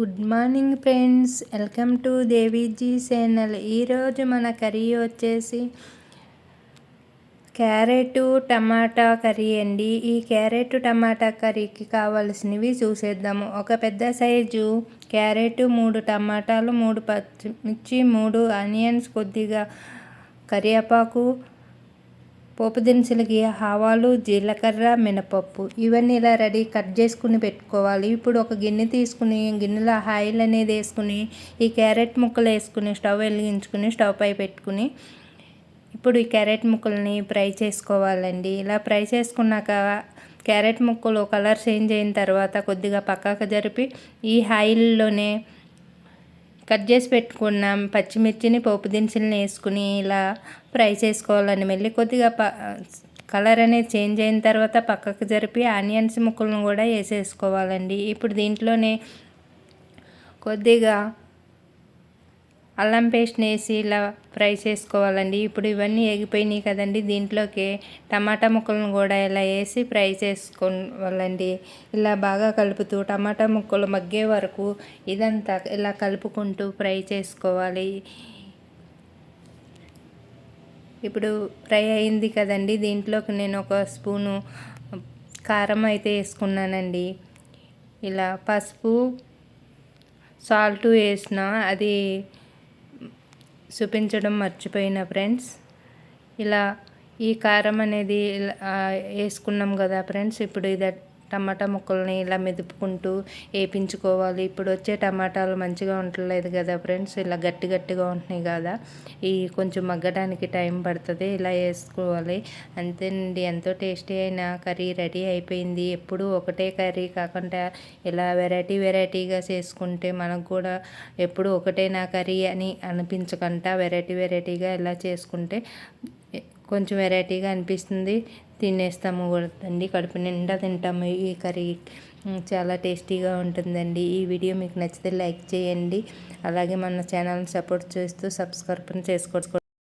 Good morning friends. Welcome to Deviji channel. ఈరోజు మన curry వచ్చేసి క్యారెట్ టమాటా కర్రీ అండి. ఈ క్యారెట్ టమాటా కర్రీకి కావాల్సినవి చూసేద్దాము. ఒక పెద్ద సైజు క్యారెట్ మూడు టమాటాలు మూడు పచ్చిమిర్చి మూడు ఆనియన్స్ కొద్దిగా కరివేపాకు పోపు దినుసులకి ఆవాలు జీలకర్ర మినపప్పు ఇవన్నీ ఇలా రెడీ కట్ చేసుకుని పెట్టుకోవాలి. ఇప్పుడు ఒక గిన్నె తీసుకుని గిన్నెలో ఆయిల్ అనేది వేసుకుని ఈ క్యారెట్ ముక్కలు వేసుకుని స్టవ్ వెలిగించుకుని స్టవ్ పై పెట్టుకుని ఇప్పుడు ఈ క్యారెట్ ముక్కల్ని ఫ్రై చేసుకోవాలండి. ఇలా ఫ్రై చేసుకున్నాక క్యారెట్ ముక్కలు కలర్ చేంజ్ అయిన తర్వాత కొద్దిగా పక్కకు జరిపి ఈ ఆయిల్లోనే కట్ చేసి పెట్టుకున్నాం. పచ్చిమిర్చిని పోపు దినుసులను వేసుకుని ఇలా ఫ్రై చేసుకోవాలని మళ్ళీ కొద్దిగా ప కలర్ అనేది చేంజ్ అయిన తర్వాత పక్కకు జరిపి ఆనియన్స్ ముక్కలను కూడా వేసేసుకోవాలండి. ఇప్పుడు దీంట్లోనే కొద్దిగా అల్లం పేస్ట్ని వేసి ఇలా ఫ్రై చేసుకోవాలండి. ఇప్పుడు ఇవన్నీ ఎగిపోయినాయి కదండి. దీంట్లోకి టమాటా ముక్కలను కూడా ఇలా వేసి ఫ్రై చేసుకోవాలండి. ఇలా బాగా కలుపుతూ టమాటా ముక్కలు మగ్గే వరకు ఇదంతా ఇలా కలుపుకుంటూ ఫ్రై చేసుకోవాలి. ఇప్పుడు ఫ్రై అయింది కదండి. దీంట్లోకి నేను ఒక స్పూను కారం అయితే వేసుకున్నానండి. ఇలా పసుపు సాల్ట్ వేసిన అది చూపించడం మర్చిపోయిన ఫ్రెండ్స్. ఇలా ఈ కారం అనేది వేసుకున్నాం కదా ఫ్రెండ్స్ ఇప్పుడు ఇది టమాటా ముక్కల్ని ఇలా మెదుపుకుంటూ వేపించుకోవాలి. ఇప్పుడు వచ్చే టమాటాలు మంచిగా ఉండలేదు కదా ఫ్రెండ్స్. ఇలా గట్టి గట్టిగా ఉంటున్నాయి కదా. ఈ కొంచెం మగ్గడానికి టైం పడుతుంది. ఇలా వేసుకోవాలి. అంతేనండి. ఎంతో టేస్టీ అయిన కర్రీ రెడీ అయిపోయింది. ఎప్పుడు ఒకటే కర్రీ కాకుండా ఇలా వెరైటీ వెరైటీగా చేసుకుంటే మనకు కూడా ఎప్పుడు ఒకటేనా కర్రీ అని అనిపించకుండా వెరైటీ వెరైటీగా ఇలా చేసుకుంటే కొంచెం వెరైటీగా అనిపిస్తుంది. తినేస్తాము అండి కడుపు నిండా తింటాము. ఈ కర్రీ చాలా టేస్టీగా ఉంటుందండి. ఈ వీడియో మీకు నచ్చితే లైక్ చేయండి. అలాగే మన ఛానల్ని సపోర్ట్ చేస్తూ సబ్స్క్రైబ్ చేసుకోవచ్చు